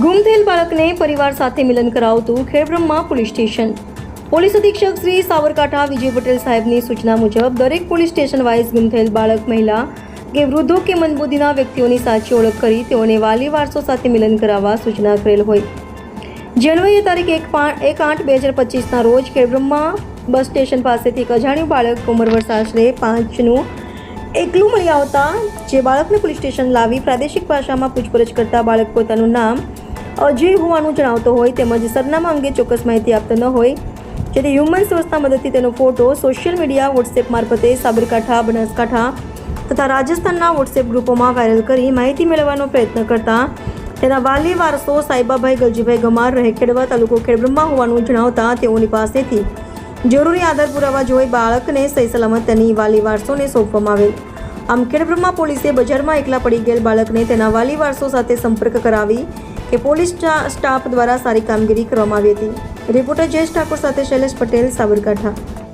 ગુમ થયેલ બાળકને પરિવાર સાથે મિલન કરાવતું ખેડબ્રહ્મા પોલીસ સ્ટેશન. પોલીસ અધિક્ષક શ્રી સાવરકાંઠા વિજય પટેલ સાહેબની સૂચના મુજબ, દરેક પોલીસ સ્ટેશન વાઇઝ ગુમ થયેલ બાળક, મહિલા કે વૃદ્ધો કે મંદબુદ્ધિના વ્યક્તિઓની સાચી ઓળખ કરી તેઓને વાલી વારસો સાથે મિલન કરાવવા સૂચના કરેલ હોય. જનવરી તારીખ એક પાંચ એક આઠ બે હજાર પચીસના રોજ ખેડબ્રહ્મા બસ સ્ટેશન પાસેથી એક અજાણ્યું બાળક ઉંમર વર્ષ આશરે પાંચનું એકલું મળી આવતા, જે બાળકને પોલીસ સ્ટેશન લાવી પ્રાદેશિક ભાષામાં પૂછપરછ કરતા બાળક પોતાનું નામ અજય હોવાનું જણાવતો હોય તેમજ સરનામા અંગે ચોક્કસ માહિતી આપતો ન હોય, જેથી હ્યુમન સોર્સના મદદથી તેનો ફોટો સોશિયલ મીડિયા વોટ્સએપ મારફતે સાબરકાંઠા, બનાસકાંઠા તથા રાજસ્થાનના વોટ્સએપ ગ્રુપોમાં વાયરલ કરી માહિતી મેળવવાનો પ્રયત્ન કરતા તેના વાલી વારસો સાઈબાભાઈ ગલજીભાઈ ગમાર રહે ખેડવા તાલુકો ખેડબ્રહ્મા હોવાનું જણાવતા તેઓની પાસેથી જરૂરી આધાર પુરાવા જોઈ બાળકને સહી સલામત તેની વાલી વારસોને સોંપવામાં આવેલ. આમ ખેડબ્રહ્મા પોલીસે બજારમાં એકલા પડી ગયેલ બાળકને તેના વાલી વારસો સાથે સંપર્ક કરાવી કે પોલીસ સ્ટાફ દ્વારા સારી કામગીરી કરવામાં આવી હતી. રિપોર્ટર જયેશ ઠાકોર સાથે શૈલેષ પટેલ, સાબરકાંઠા.